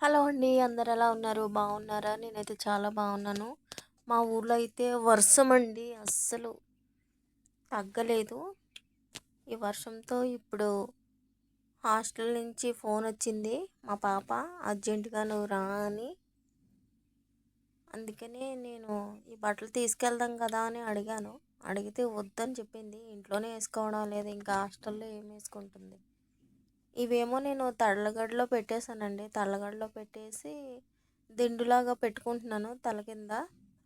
Hello అండి అందరు ఎలా ఉన్నారు? బాగున్నారా నేనైతే చాలా బాగున్నాను మా ఊర్లో అయితే వర్షం అండి అస్సలు తగ్గలేదు. ఈ వర్షంతో ఇప్పుడు హాస్టల్ నుంచి ఫోన్ వచ్చింది మా పాప అర్జెంటుగా నువ్వు రా అని. అందుకనే నేను ఈ బట్టలు తీసుకెళ్దాం కదా అని అడిగాను. అడిగితే వద్దని చెప్పింది. ఇంట్లోనే వేసుకోవడం లేదు ఇంకా హాస్టల్లో ఏం వేసుకుంటుంది? ఇవేమో నేను తడలగడలో పెట్టేశానండి. తడలగడలో పెట్టేసి దిండులాగా పెట్టుకుంటున్నాను తల కింద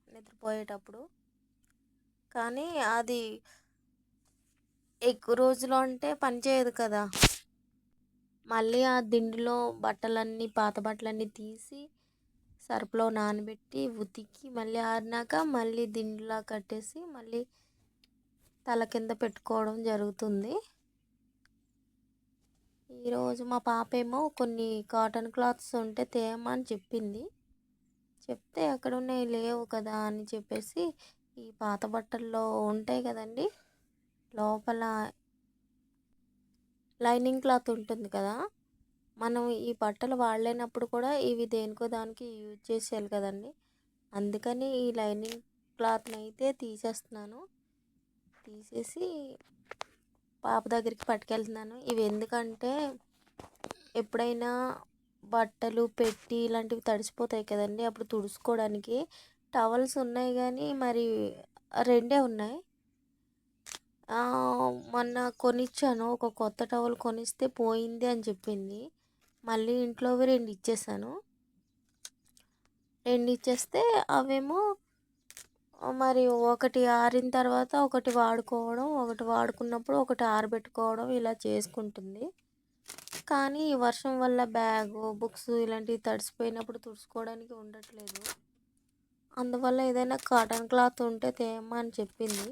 నిద్రపోయేటప్పుడు. కానీ అది ఎక్కువ రోజులు అంటే పనిచేయదు కదా. మళ్ళీ ఆ దిండులో బట్టలన్నీ పాత బట్టలన్నీ తీసి సర్పులో నానబెట్టి ఉతికి మళ్ళీ ఆరినాక మళ్ళీ దిండులా కట్టేసి మళ్ళీ తల కింద పెట్టుకోవడం జరుగుతుంది. ఈరోజు మా పాప ఏమో కొన్ని కాటన్ క్లాత్స్ ఉంటే తేమని చెప్పింది. చెప్తే అక్కడ ఉన్నాయి లేవు కదా అని చెప్పేసి ఈ పాత బట్టల్లో ఉంటాయి కదండి. లోపల లైనింగ్ క్లాత్ ఉంటుంది కదా. మనం ఈ బట్టలు వాడలేనప్పుడు కూడా ఇవి దేనికో దానికి యూజ్ చేసేయాలి కదండి. అందుకని ఈ లైనింగ్ క్లాత్ని అయితే తీసేస్తున్నాను. తీసేసి పాప దగ్గరికి పట్టుకెళ్తున్నాను. ఇవి ఎందుకంటే ఎప్పుడైనా బట్టలు పెట్టి ఇలాంటివి తడిసిపోతాయి కదండి. అప్పుడు తుడుచుకోవడానికి టవల్స్ ఉన్నాయి కానీ మరి రెండే ఉన్నాయి. మొన్న కొనిచ్చాను. ఒక కొత్త టవల్ కొనిస్తే పోయింది అని చెప్పింది. మళ్ళీ ఇంట్లోవి రెండు ఇచ్చేసాను. రెండు ఇచ్చేస్తే అవేమో మరి ఒకటి ఆరిన తర్వాత ఒకటి వాడుకోవడం ఒకటి వాడుకున్నప్పుడు ఒకటి ఆరబెట్టుకోవడం ఇలా చేసుకుంటుంది. కానీ ఈ వర్షం వల్ల బ్యాగు బుక్స్ ఇలాంటివి తడిసిపోయినప్పుడు తుడుచుకోవడానికి ఉండట్లేదు. అందువల్ల ఏదైనా కాటన్ క్లాత్ ఉంటే తేమ్మా అని చెప్పింది.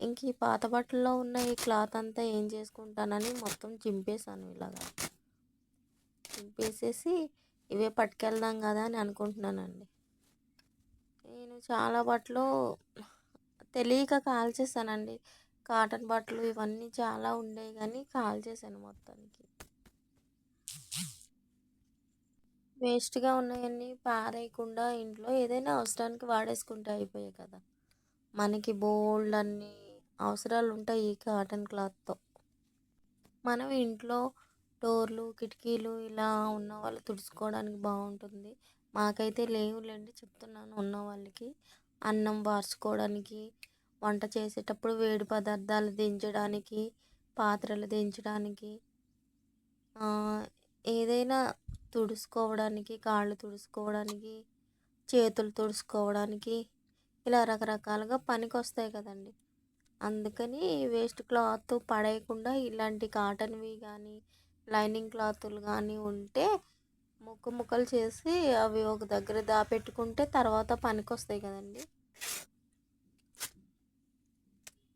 ఇంక ఈ పాత బట్టల్లో ఉన్న ఈ క్లాత్ అంతా ఏం చేసుకుంటానని మొత్తం చింపేశాను ఇలాగా. చింపేసేసి ఇవే పట్టుకెళ్దాం కదా అని అనుకుంటున్నానండి. నేను చాలా బట్టలు తెలియక కాల్చేసానండి కాటన్ బట్టలు ఇవన్నీ చాలా ఉండేవి కానీ కాల్చేసాను మొత్తానికి. వేస్ట్గా ఉన్నాయన్నీ పారేయకుండా ఇంట్లో ఏదైనా అవసరానికి వాడేసుకుంటే అయిపోయాయి కదా. మనకి బోల్డ్ అన్ని అవసరాలు ఉంటాయి ఈ కాటన్ క్లాత్తో. మనం ఇంట్లో డోర్లు కిటికీలు ఇలా ఉన్న వాళ్ళు తుడుచుకోవడానికి బాగుంటుంది. మాకైతే లేవులేండి చెప్తున్నాను ఉన్న వాళ్ళకి. అన్నం వార్చుకోవడానికి వంట చేసేటప్పుడు వేడి పదార్థాలు దించడానికి పాత్రలు దించడానికి ఏదైనా తుడుచుకోవడానికి కాళ్ళు తుడుచుకోవడానికి చేతులు తుడుచుకోవడానికి ఇలా రకరకాలుగా పనికి వస్తాయి కదండి. అందుకని వేస్ట్ క్లాత్ పడేయకుండా ఇలాంటి కాటన్వి కానీ లైనింగ్ క్లాతులు కానీ ఉంటే ముక్క ముక్కలు చేసి అవి ఒక దగ్గర దాపెట్టుకుంటే తర్వాత పనికి వస్తాయి కదండి.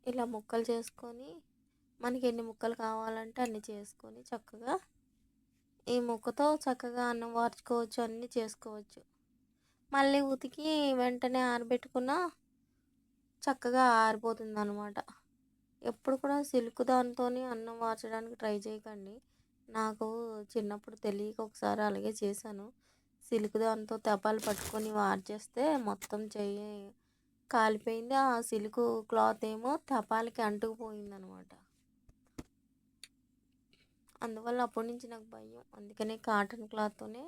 ఇలా ముక్కలు చేసుకొని మనకి ఎన్ని ముక్కలు కావాలంటే అన్ని చేసుకొని చక్కగా ఈ ముక్కతో చక్కగా అన్నం వార్చుకోవచ్చు అన్నీ చేసుకోవచ్చు. మళ్ళీ ఉతికి వెంటనే ఆరబెట్టుకున్న చక్కగా ఆరిపోతుంది అనమాట ఎప్పుడు కూడా సిల్క్ దాంతో అన్నం వార్చడానికి ట్రై చేయకండి. నాకు చిన్నప్పుడు తెలియక ఒకసారి అలాగే చేశాను. సిల్క్ దాంతో తెపాలు పట్టుకొని వార్చేస్తే మొత్తం చెయ్యి కాలిపోయింది. ఆ సిల్క్ క్లాత్ ఏమో తపాలకి అంటుకుపోయింది అనమాట అందువల్ల అప్పటి నుంచి నాకు భయం. అందుకనే కాటన్ క్లాత్తోనే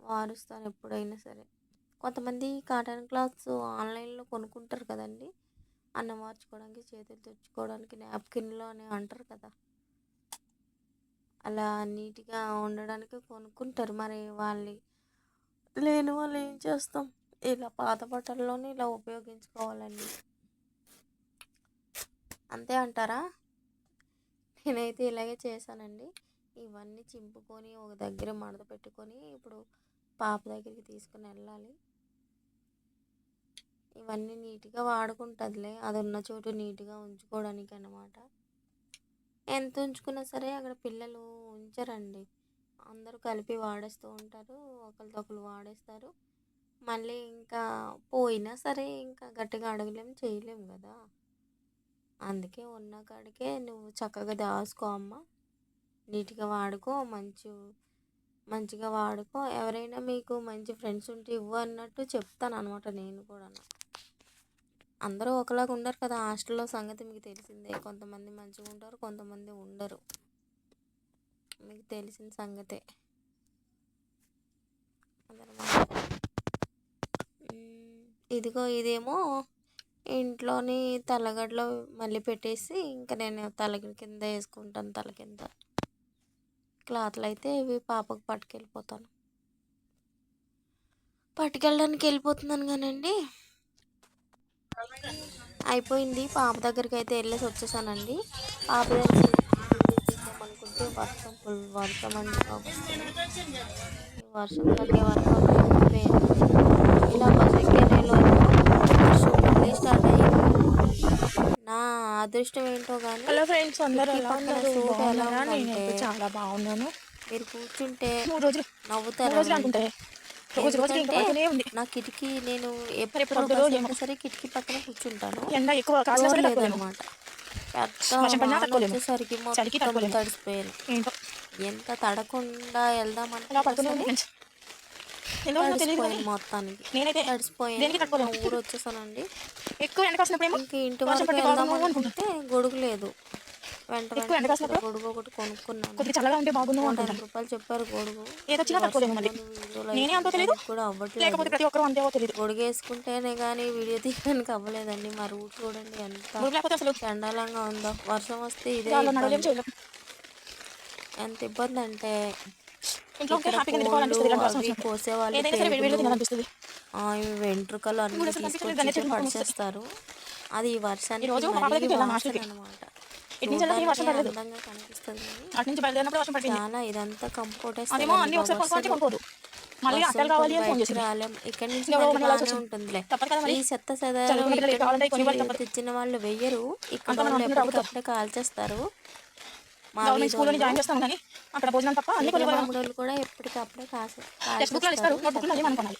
వారుస్తాను ఎప్పుడైనా సరే. కొంతమంది కాటన్ క్లాత్స్ ఆన్లైన్లో కొనుక్కుంటారు కదండి. అన్నం మార్చుకోవడానికి చేతులు తెచ్చుకోవడానికి నాప్కిన్లో అని అంటారు కదా. అలా నీట్గా ఉండడానికి కొనుక్కుంటారు. మరి వాళ్ళు లేని వాళ్ళు ఏం చేస్తాం? ఇలా పాత బట్టల్లోనే ఇలా ఉపయోగించుకోవాలండి. అంతే అంటారా? నేనైతే ఇలాగే చేశానండి. ఇవన్నీ చింపుకొని ఒక దగ్గర మడత పెట్టుకొని ఇప్పుడు పాప దగ్గరికి తీసుకుని వెళ్ళాలి. ఇవన్నీ నీట్గా వాడుకుంటుందిలే. అది ఉన్న చోటు నీట్గా ఉంచుకోవడానికి అన్నమాట ఎంత ఉంచుకున్నా సరే అక్కడ పిల్లలు ఉంచరండి. అందరూ కలిపి వాడేస్తూ ఉంటారు. ఒకరితో ఒకరు వాడేస్తారు. మళ్ళీ ఇంకా పోయినా సరే ఇంకా గట్టిగా అడగలేము చేయలేము కదా. అందుకే ఉన్న కాడికే నువ్వు చక్కగా దాచుకో అమ్మ. నీట్గా వాడుకో మంచి మంచిగా వాడుకో. ఎవరైనా మీకు మంచి ఫ్రెండ్స్ ఉంటే ఇవ్వు అన్నట్టు చెప్తాను అనమాట నేను కూడా అందరూ ఒకలాగా ఉండరు కదా. హాస్టల్లో సంగతి మీకు తెలిసిందే. కొంతమంది మంచిగా ఉంటారు కొంతమంది ఉండరు. మీకు తెలిసిన సంగతే. ఇదిగో ఇదేమో ఇంట్లోని తలగడలో మళ్ళీ పెట్టేసి ఇంకా నేను తల కింద వేసుకుంటాను తల కింద. క్లాత్లు అయితే ఇవి పాపకు పట్టుకెళ్ళిపోతాను. పట్టుకెళ్ళడానికి వెళ్ళిపోతున్నాను కానండి. అయిపోయింది. పాప దగ్గరికి అయితే వెళ్ళేసి వచ్చేసానండి. పాప అనుకుంటే వర్షం ఫుల్ వర్షం అండి వర్షం తగ్గే వరకు ఆగిపోయింది. ఇలా బస్ ఎక్కేలో వర్షం మళ్ళీ స్టార్ట్ అయ్యింది నా అదృష్టం ఏంటో కానీ హలో ఫ్రెండ్స్ అందరూ ఎలా ఉన్నారు? నేనైతే చాలా బాగున్నాను. మీరు కూర్చుంటే మూడు రోజులు మూడు నవ్వుతారు అనుకుంటే రోజు రోజుకి ఇంకా పడుతూనే ఉంది. నా కిటికీ నేను ఎప్పుడు సరే కిటికీ పక్కన కూర్చుంటాను. ఎండ ఎక్కువ లేదనమాట. వచ్చేసరికి మొత్తం. తడిసిపోయాను ఎంత తడకుండా వెళ్దామంటే మొత్తానికి. నేనైతే తడిసిపోయాను ఊరు వచ్చేసానండి. ఎక్కువ ఇంటి వరకు పడితే వెళ్దాం అనుకుంటే గొడుగు లేదు. వెంట ఎక్కువ ఎండ వెంటనే కాసినప్పుడు గొడుగు ఒకటి కొనుక్కున్నాను. కొద్దిగా చల్లగా ఉంటే బాగుండు నూట అనుకుంటాను యాభై రూపాయలు చెప్పారు గొడుగు. ఏదొచ్చినా తట్టుకోలేము మళ్ళీ. నేనే అంత తెలీదు. కూడా అవ్వట్లేదు. లేకపోతే ప్రతి ఒక్కరు అంతేవో తెలియదు గొడుగు వేసుకుంటేనే కానీ వీడియో తీయడానికి అవ్వలేదండి. మా రూట్ చూడండి ఎంత ఊరు లేకపోతే అసలు చండాలంగా ఉందో. వర్షం వస్తే ఇదే ఎంత ఇబ్బంది అంటే ఇంట్లో హ్యాపీగా. కోసేవాళ్ళు ఏదైనా సరే వేడి తినాలనిపిస్తుంది. వెంట్రుకలు అన్ని పడిచేస్తారు. అది ఈ వర్షానికి రోజు మా ఇటు నుంచి వెళ్ళి వర్షం పడలేదు. కనిపిస్తుంది. కానీ అటు నుంచి బయలుదేరినప్పుడు వర్షం పడింది. చాలా ఇదంతా కంపోటేస్ అదేమో అన్ని ఒకసారి కొనుక్కోవాలంటే కొనుక్కోదు. మళ్ళీ అట్టలు కావాలి అని ఫోన్ చేసింది. రాలేం. ఇక్కడ నుంచి. ఉంటుందిలే. ఈ చెత్త. తెచ్చిన వాళ్ళు వెయ్యరు. ఇక్కడ ఎప్పటికప్పుడే కాల్చేస్తారు మా గవర్నమెంట్ స్కూల్లో వీధుల్లో జాయిన్ చేస్తాం కానీ అక్కడ భోజనం తప్ప అన్ని కొని మామిడోళ్ళు కూడా ఎప్పటికప్పుడే కాసే టెక్స్ట్ బుక్లు ఇస్తారు. నోట్ బుక్లు అన్ని మనం కొనాలి.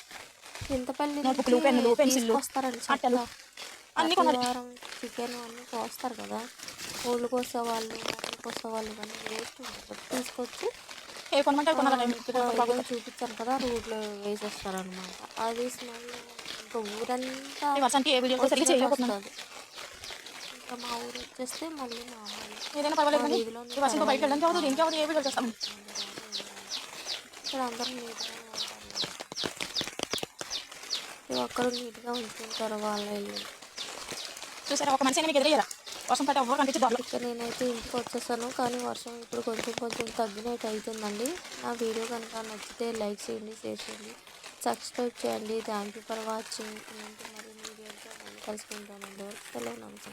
చింతపల్లి నోట్బుక్లు, పెన్నులు, పెన్సిళ్ళు, వస్తారండి అట్టలు అన్ని కొనాలి. చికెన్ అన్నీ కోస్తారు కదా. కోళ్ళు కోసేవాళ్ళు మటన్ కోసేవాళ్ళు ఇవన్నీ వేస్ట్ ఉంటుంది తీసుకొచ్చి ఏ కొనమంటే కొనాలి. ఇదిగో చూపించాను కదా రోడ్లో వేసేస్తారు అనమాట అది స్మెల్ ఇంకా ఊరంతా వర్షానికి ఏ వీడియో వస్తుంది. ఇంకా మా ఊరు వచ్చేస్తే మళ్ళీ మామూలు ఏదైనా పర్వాలేదు కానీ వెళ్ళడానికి అవ్వదు దేనికి అవ్వదు ఏ వీడియో చేస్తాం. ఇక్కడ అందరూ నీట్గా ఉంటారు. ఒక్కరు నీట్గా ఉంచుకుంటారు వాళ్ళ ఇల్లు. చూసారా? ఒక మనిషి మీకు ఎదురయ్యారా? వర్షం పడితే ఎవరు కనిపించి దారిలో నేనైతే ఇంటికి వచ్చేసాను కానీ వర్షం ఇప్పుడు కొంచెం కొంచెం తగ్గినట్టు అవుతుందండి నా వీడియో కనుక నచ్చితే లైక్ చేయండి షేర్ చేయండి సబ్స్క్రైబ్ చేయండి. Thank you for watching. మరి మీ వీడియోలతో మళ్ళీ కలుసుకుంటానండి. సెలవు నమస్కారం.